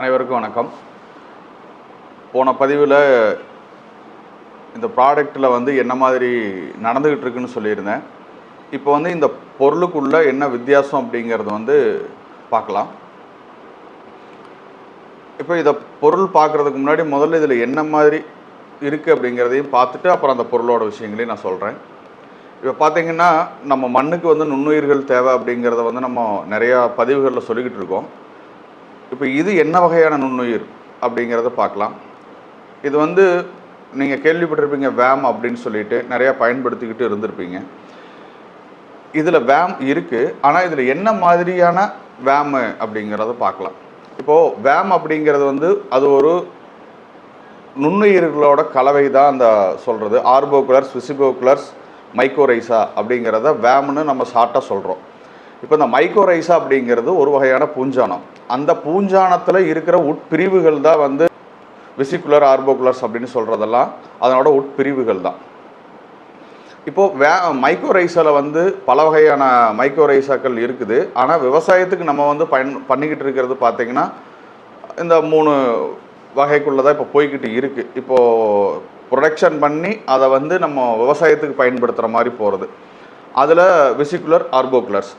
அனைவருக்கும் வணக்கம். போன பதிவில் இந்த ப்ராடக்டில் வந்து என்ன மாதிரி நடந்துக்கிட்டு இருக்குன்னு சொல்லியிருந்தேன். இப்போ வந்து இந்த பொருளுக்குள்ள என்ன வித்தியாசம் அப்படிங்கிறது வந்து பார்க்கலாம். இப்போ இதை பொருள் பார்க்குறதுக்கு முன்னாடி முதல்ல இதில் என்ன மாதிரி இருக்குது அப்படிங்கிறதையும் பார்த்துட்டு அப்புறம் அந்த பொருளோட விஷயங்களையும் நான் சொல்கிறேன் இப்போ பார்த்தீங்கன்னா நம்ம மண்ணுக்கு வந்து நுண்ணுயிர்கள் தேவை அப்படிங்கிறத வந்து நம்ம நிறையா பதிவுகளில் சொல்லிக்கிட்டு இருக்கோம். இப்போ இது என்ன வகையான நுண்ணுயிர் அப்படிங்கிறத பார்க்கலாம். இது வந்து நீங்கள் கேள்விப்பட்டிருப்பீங்க வேம் அப்படின்னு சொல்லிட்டு நிறையா பயன்படுத்திக்கிட்டு இருந்திருப்பீங்க. இதில் வேம் இருக்குது ஆனால் இதில் என்ன மாதிரியான வேமு அப்படிங்கிறத பார்க்கலாம். இப்போது வேம் அப்படிங்கிறது வந்து அது ஒரு நுண்ணுயிர்களோட கலவை தான் அந்த சொல்கிறது ஆர்போகுலர்ஸ் விசிபோகுலர்ஸ் மைக்கோரைசா அப்படிங்கிறத வேம்னு நம்ம ஷார்ட்டாக சொல்கிறோம் இப்போ இந்த மைக்கோரைசா அப்படிங்கிறது ஒரு வகையான பூஞ்சானம். அந்த பூஞ்சானத்தில் இருக்கிற உட்பிரிவுகள் தான் வந்து விசிகுலர் ஆர்போகுலர்ஸ் அப்படின்னு சொல்கிறதெல்லாம் அதனோட உட்பிரிவுகள் தான். இப்போது வே மைக்ரோரைஸில் வந்து பல வகையான மைக்ரோரைசாக்கள் இருக்குது. ஆனால் விவசாயத்துக்கு நம்ம வந்து பயன் பண்ணிக்கிட்டு இருக்கிறது பார்த்திங்கன்னா இந்த மூணு வகைக்குள்ளே தான் இப்போ போய்கிட்டு இருக்குது இப்போது ப்ரொடக்ஷன் பண்ணி அதை வந்து நம்ம விவசாயத்துக்கு பயன்படுத்துகிற மாதிரி போகிறது அதில் விசிகுலர் ஆர்போகுலர்ஸ்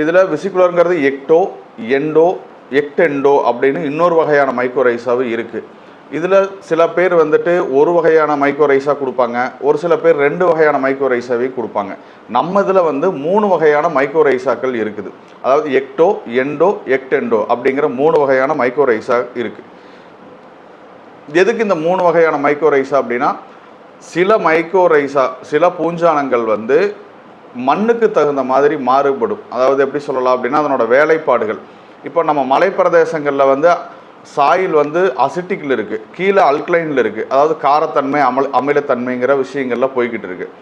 இதில் விசிகுலருங்கிறது எக்டோ எண்டோ எக்டெண்டோ அப்படின்னு இன்னொரு வகையான மைக்ரோரைஸாவும் இருக்குது இதில் சில பேர் வந்துட்டு ஒரு வகையான மைக்ரோரைஸாக கொடுப்பாங்க ஒரு சில பேர் ரெண்டு வகையான மைக்ரோரைஸாவே கொடுப்பாங்க. நம்ம இதில் வந்து மூணு வகையான மைக்ரோரைஸாக்கள் இருக்குது. அதாவது எக்டோ எண்டோ எக்டெண்டோ அப்படிங்கிற மூணு வகையான மைக்ரோரைஸா இருக்குது எதுக்கு இந்த மூணு வகையான மைக்ரோரைஸா அப்படின்னா சில மைக்ரோரைஸா சில பூஞ்சானங்கள் வந்து மண்ணுக்கு தகுந்த மாதிரி மாறுபடும். அதாவது எப்படி சொல்லலாம் அப்படின்னா அதனோட வேலைப்பாடுகள். இப்போ நம்ம மலைப்பிரதேசங்களில் வந்து சாயில் வந்து அசிட்டிக்கில் இருக்குது கீழே அல்கலைனில் இருக்குது அதாவது காரத்தன்மை அமல் அமிலத்தன்மைங்கிற விஷயங்கள்லாம் போய்கிட்டு இருக்குது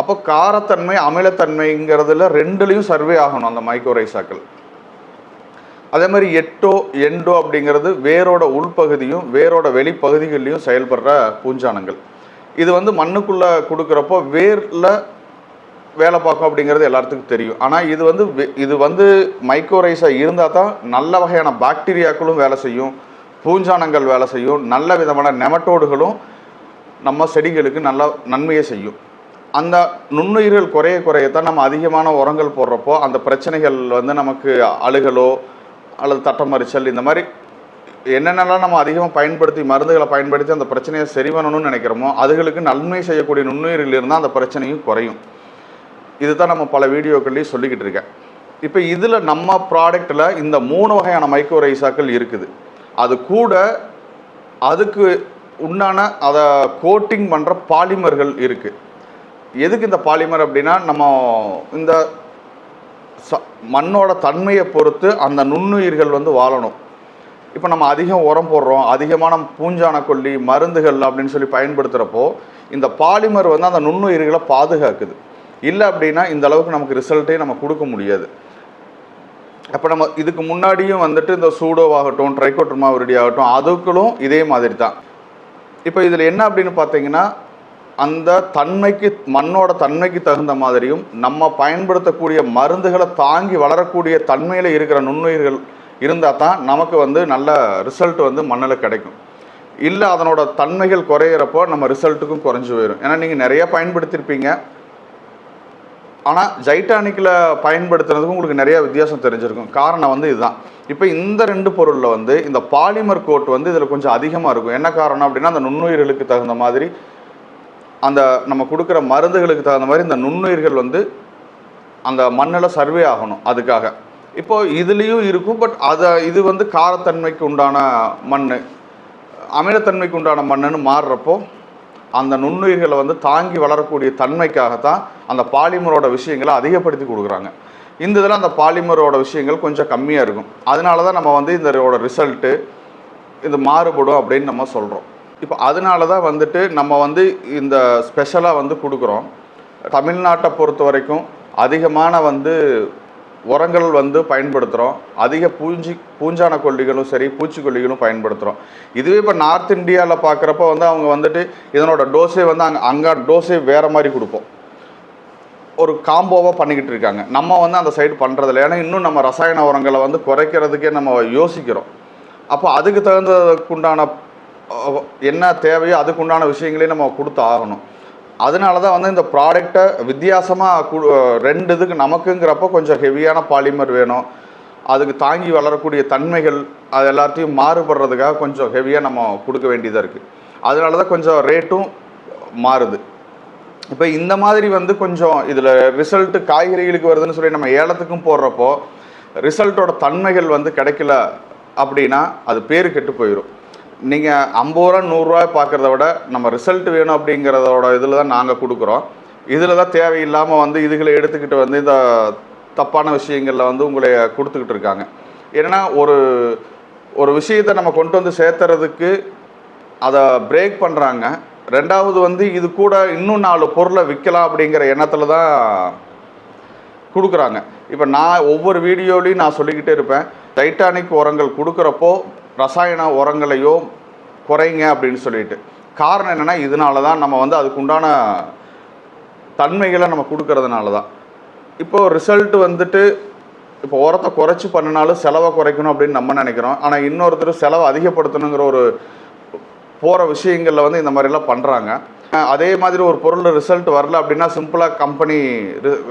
அப்போ காரத்தன்மை அமிலத்தன்மைங்கிறதுல ரெண்டுலேயும் சர்வே ஆகணும் அந்த மைக்ரோரைசாக்கள் அதே மாதிரி எட்டோ எண்டோ அப்படிங்கிறது வேரோட உள்பகுதியும் வேரோட வெளிப்பகுதிகள்லையும் செயல்படுற பூஞ்சானங்கள். இது வந்து மண்ணுக்குள்ளே கொடுக்குறப்போ வேரில் வேலை பார்க்கும் அப்படிங்கிறது எல்லாத்துக்கும் தெரியும். ஆனால் இது வந்து இது வந்து மைக்ரோரைஸாக இருந்தால் தான் நல்ல வகையான பாக்டீரியாக்களும் வேலை செய்யும் பூஞ்சானங்கள் வேலை செய்யும் நல்ல விதமான நெமட்டோடுகளும் நம்ம செடிகளுக்கு நல்ல நன்மையை செய்யும். அந்த நுண்ணுயிர்கள் குறைய குறையத்தான் நம்ம அதிகமான உரங்கள் போடுறப்போ அந்த பிரச்சனைகள் வந்து நமக்கு அழுகலோ அல்லது தட்டமறிச்சல் இந்த மாதிரி என்னென்னலாம் நம்ம அதிகமாக பயன்படுத்தி மருந்துகளை பயன்படுத்தி அந்த பிரச்சனையை சரி பண்ணணும்னு நினைக்கிறோமோ அதுகளுக்கு நன்மை செய்யக்கூடிய நுண்ணுயிர்கள் இருந்தால் அந்த பிரச்சனையும் குறையும். இதுதான் நம்ம பல வீடியோக்கள்லேயும் சொல்லிக்கிட்டு இருக்கேன். இப்போ இதில் நம்ம ப்ராடக்டில் இந்த மூணு வகையான மைக்ரோரைசாக்கள் இருக்குது. அது கூட அதுக்கு உண்டான அதை கோட்டிங் பண்ணுற பாலிமர்கள் இருக்குது எதுக்கு இந்த பாலிமர் அப்படின்னா நம்ம இந்த ச மண்ணோட தன்மையை பொறுத்து அந்த நுண்ணுயிர்கள் வந்து வாழணும். இப்போ நம்ம அதிகம் உரம் போடுறோம் அதிகமான பூஞ்சான கொல்லி மருந்துகள் அப்படின்னு சொல்லி பயன்படுத்துகிறப்போ இந்த பாலிமர் வந்து அந்த நுண்ணுயிர்களை பாதுகாக்குது. இல்லை அப்படின்னா இந்த அளவுக்கு நமக்கு ரிசல்ட்டே நம்ம கொடுக்க முடியாது. அப்போ நம்ம இதுக்கு முன்னாடியும் வந்துட்டு இந்த சூடோவாகட்டும் ட்ரைகோட்ரமா விரிடி ஆகட்டும் அதுக்களும் இதே மாதிரி தான் இப்போ இதில் என்ன அப்படின்னு பார்த்தீங்கன்னா அந்த தன்மைக்கு மண்ணோட தன்மைக்கு தகுந்த மாதிரியும் நம்ம பயன்படுத்தக்கூடிய மருந்துகளை தாங்கி வளரக்கூடிய தன்மையில் இருக்கிற நுண்ணுயிர்கள் இருந்தால் தான் நமக்கு வந்து நல்ல ரிசல்ட் வந்து மண்ணில் கிடைக்கும். இல்லை அதனோட தன்மைகள் குறையிறப்போ நம்ம ரிசல்ட்டுக்கும் குறைஞ்சி போயிடும் ஏன்னா நீங்கள் நிறைய பயன்படுத்தியிருப்பீங்க ஆனால் ஜைட்டானிக்கில் பயன்படுத்துறதுக்கும் உங்களுக்கு நிறைய வித்தியாசம் தெரிஞ்சிருக்கும். காரணம் வந்து இதுதான். இப்போ இந்த ரெண்டு பொருளில் வந்து இந்த பாலிமர் கோட் வந்து இதில் கொஞ்சம் அதிகமாக இருக்கும். என்ன காரணம் அப்படின்னா அந்த நுண்ணுயிர்களுக்கு தகுந்த மாதிரி அந்த நம்ம கொடுக்குற மருந்துகளுக்கு தகுந்த மாதிரி இந்த நுண்ணுயிர்கள் வந்து அந்த மண்ணில் சர்வே ஆகணும் அதுக்காக. இப்போது இதுலேயும் இருக்கும் பட் அதை இது வந்து காரத்தன்மைக்கு உண்டான மண் அமிலத்தன்மைக்கு உண்டான மண்ணுன்னு மாறுறப்போ அந்த நுண்ணுயிர்களை வந்து தாங்கி வளரக்கூடிய தன்மைக்காகத்தான் அந்த பாலிமரோட விஷயங்களை அதிகப்படுத்தி கொடுக்குறாங்க. இந்த இதில் அந்த பாலிமரோட விஷயங்கள் கொஞ்சம் கம்மியாக இருக்கும். அதனால தான் நம்ம வந்து இதோட ரிசல்ட்டு இது மாறுபடும் அப்படின்னு நம்ம சொல்கிறோம் இப்போ அதனால தான் வந்துட்டு நம்ம வந்து இந்த ஸ்பெஷலாக வந்து கொடுக்குறோம். தமிழ்நாட்டை பொறுத்த வரைக்கும் அதிகமான வந்து உரங்கள் வந்து பயன்படுத்துகிறோம் அதிக பூஞ்சி பூஞ்சான கொல்லிகளும் சரி பூச்சிக்கொல்லிகளும் பயன்படுத்துகிறோம் இதுவே இப்போ நார்த் இந்தியாவில் பார்க்குறப்ப வந்து அவங்க வந்துட்டு இதனோட டோஸே வந்து அங்கே அங்கே டோஸே வேறு மாதிரி கொடுப்போம். ஒரு காம்போவாக பண்ணிக்கிட்டு இருக்காங்க. நம்ம வந்து அந்த சைடு பண்ணுறதில்ல ஏன்னா இன்னும் நம்ம ரசாயன உரங்களை வந்து குறைக்கிறதுக்கே நம்ம யோசிக்கிறோம். அப்போ அதுக்கு தகுந்ததுக்குண்டான என்ன தேவையோ அதுக்குண்டான விஷயங்களையும் நம்ம கொடுத்து ஆகணும் அதனால தான் வந்து இந்த ப்ராடக்டை வித்தியாசமாக ரெண்டு இதுக்கு நமக்குங்கிறப்போ கொஞ்சம் ஹெவியான பாலிமர் வேணும். அதுக்கு தாங்கி வளரக்கூடிய தன்மைகள் அது எல்லாத்தையும் மாறுபடுறதுக்காக கொஞ்சம் ஹெவியாக நம்ம கொடுக்க வேண்டியதாக இருக்குது அதனால தான் கொஞ்சம் ரேட்டும் மாறுது. இப்போ இந்த மாதிரி வந்து கொஞ்சம் இதில் ரிசல்ட்டு காய்கறிகளுக்கு வருதுன்னு சொல்லி நம்ம ஏலத்துக்கும் போடுறப்போ ரிசல்ட்டோட தன்மைகள் வந்து கிடைக்கல அப்படின்னா அது பேர் கெட்டு போயிடும் நீங்கள் ஐம்பது ரூபா நூறுரூவா பார்க்குறத விட நம்ம ரிசல்ட் வேணும் அப்படிங்கிறதோட இதில் தான் நாங்கள் கொடுக்குறோம். இதில் தான் தேவையில்லாமல் வந்து இதுகளை எடுத்துக்கிட்டு வந்து இந்த தப்பான விஷயங்களில் வந்து உங்களை கொடுத்துக்கிட்டு இருக்காங்க. ஏன்னா ஒரு ஒரு விஷயத்தை நம்ம கொண்டு வந்து சேர்த்துறதுக்கு அதை பிரேக் பண்ணுறாங்க ரெண்டாவது வந்து இது கூட இன்னும் நாலு பொருளை விற்கலாம் அப்படிங்கிற எண்ணத்தில் தான் கொடுக்குறாங்க. இப்போ நான் ஒவ்வொரு வீடியோலையும் நான் சொல்லிக்கிட்டே இருப்பேன். டைட்டானிக் உரங்கள் கொடுக்குறப்போ ரசாயன உரங்களையோ குறைங்க அப்படின்னு சொல்லிட்டு. காரணம் என்னென்னா இதனால தான் நம்ம வந்து அதுக்குண்டான தன்மைகளை நம்ம கொடுக்கறதுனால தான் இப்போது ரிசல்ட் வந்துட்டு இப்போ உரத்தை குறைச்சி பண்ணினாலும் செலவை குறைக்கணும் அப்படின்னு நம்ம நினைக்கிறோம். ஆனால் இன்னொருத்தர் செலவை அதிகப்படுத்தணுங்கிற ஒரு போகிற விஷயங்களில் வந்து இந்த மாதிரிலாம் பண்ணுறாங்க அதே மாதிரி ஒரு பொருள் ரிசல்ட் வரல அப்படின்னா சிம்பிளாக கம்பெனி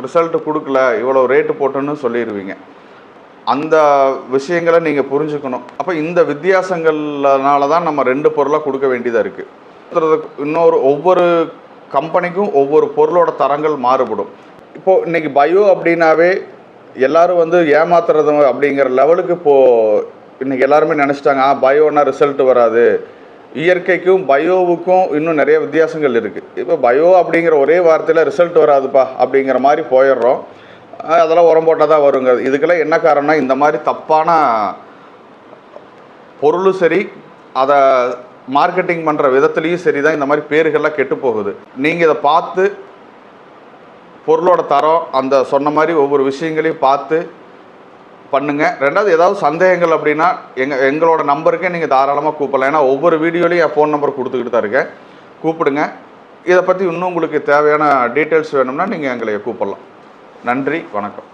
ரிசல்ட் கொடுக்கல இவ்வளோ ரேட்டு போட்டுன்னு சொல்லிடுவீங்க அந்த விஷயங்களை நீங்கள் புரிஞ்சுக்கணும். அப்போ இந்த வித்தியாசங்கள்னால தான் நம்ம ரெண்டு பொருளாக கொடுக்க வேண்டியதாக இருக்குது இன்னொரு ஒவ்வொரு கம்பெனிக்கும் ஒவ்வொரு பொருளோட தரங்கள் மாறுபடும். இப்போது இன்றைக்கி பயோ அப்படின்னாவே எல்லாரும் வந்து ஏமாத்துறது அப்படிங்கிற லெவலுக்கு இப்போது இன்னைக்கு எல்லாருமே நினச்சிட்டாங்க ஆ பயோனா ரிசல்ட் வராது. இயற்கைக்கும் பயோவுக்கும் இன்னும் நிறைய வித்தியாசங்கள் இருக்குது இப்போ பயோ அப்படிங்கிற ஒரே வார்த்தையில் ரிசல்ட் வராதுப்பா அப்படிங்கிற மாதிரி போயிடுறோம். அதெல்லாம் உரம் போட்டால் தான் வருங்க. இதுக்கெல்லாம் என்ன காரணம்னா இந்த மாதிரி தப்பான பொருளும் சரி அதை மார்க்கெட்டிங் பண்ணுற விதத்துலேயும் சரி தான் இந்த மாதிரி பேர்கள்லாம் கெட்டு போகுது. நீங்கள் இதை பார்த்து பொருளோட தரம் அந்த சொன்ன மாதிரி ஒவ்வொரு விஷயங்களையும் பார்த்து பண்ணுங்கள் ரெண்டாவது ஏதாவது சந்தேகங்கள் அப்படின்னா எங்கள் எங்களோட நம்பருக்கே நீங்கள் தாராளமாக கூப்பிடலாம். ஏன்னா ஒவ்வொரு வீடியோலையும் என் ஃபோன் நம்பர் கொடுத்துக்கிட்டு தான் இருக்கேன். கூப்பிடுங்க. இதை பற்றி இன்னும் உங்களுக்கு தேவையான டீட்டெயில்ஸ் வேணும்னா நீங்கள் எங்களை கூப்பிடலாம். நன்றி வணக்கம்.